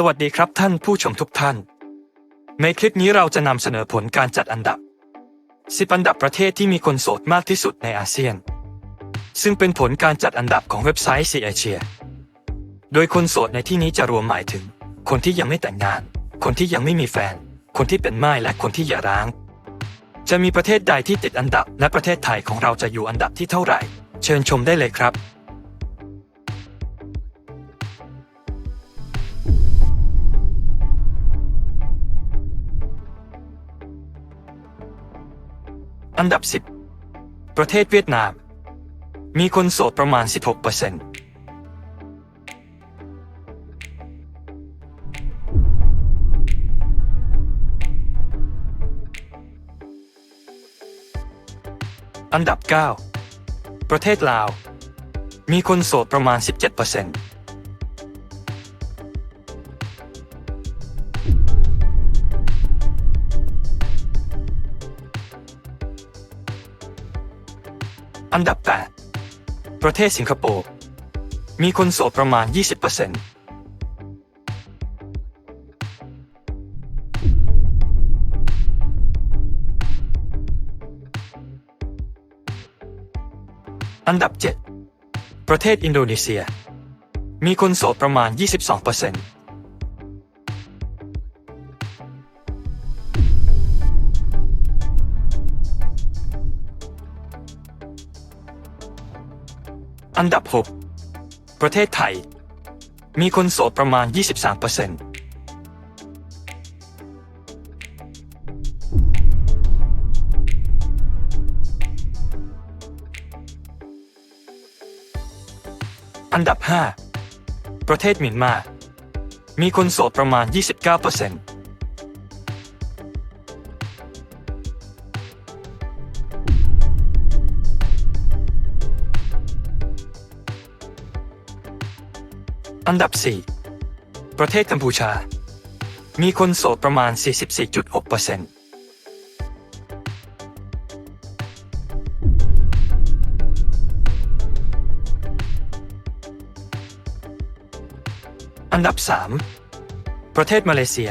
สวัสดีครับท่านผู้ชมทุกท่าน ในคลิปนี้เราจะนำเสนอผลการจัดอันดับ 10 อันดับประเทศที่มีคนโสดมากที่สุดในอาเซียน ซึ่งเป็นผลการจัดอันดับของเว็บไซต์ c ีเอเชีย โดยคนโสดในที่นี้จะรวมหมายถึง คนที่ยังไม่แต่งงาน คนที่ยังไม่มีแฟน คนที่เป็นม่ายและคนที่หย่าร้าง จะมีประเทศใดที่ติดอันดับและประเทศไทยของเราจะอยู่อันดับที่เท่าไหร่ เชิญชมได้เลยครับ อันดับ 10 ประเทศเวียดนาม มีคนโสดประมาณ 16%อันดับ 9 ประเทศลาว มีคนโสดประมาณ 17%อันันดับ 8 ประเทศสิงคโปร์ มีคนโสดประมาณ 20%อันดับ 7 ประเทศอินโดนีเซีย มีคนโสดประมาณ 22%อัน อันดับ 6 ประเทศไทย มีคนโสดประมาณ 23%อันดับ 5 ประเทศเมียนมา มีคนโสดประมาณ 29% อันดับ 4 ประเทศกัมพูชา มีคนโสดประมาณ 44.6%อันดับ 3 ประเทศมาเลเซีย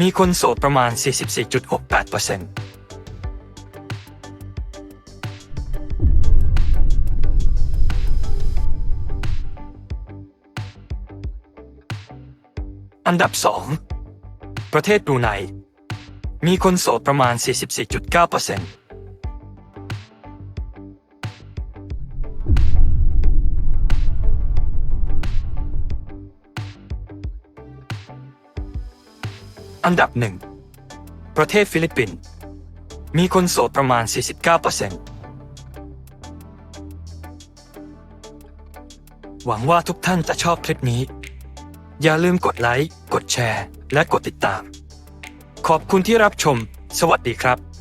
มีคนโสดประมาณ 44.68% อันดับ 2 ประเทศบรูไน มีคนโสดประมาณ 44.9%อันดับ 1 ประเทศฟิลิปปินส์ มีคนโสดประมาณ 49%หวังว่าทุกท่านจะชอบคลิปนี้ อย่าลืมกดไลค์ กดแชร์ และกดติดตาม ขอบคุณที่รับชม สวัสดีครับ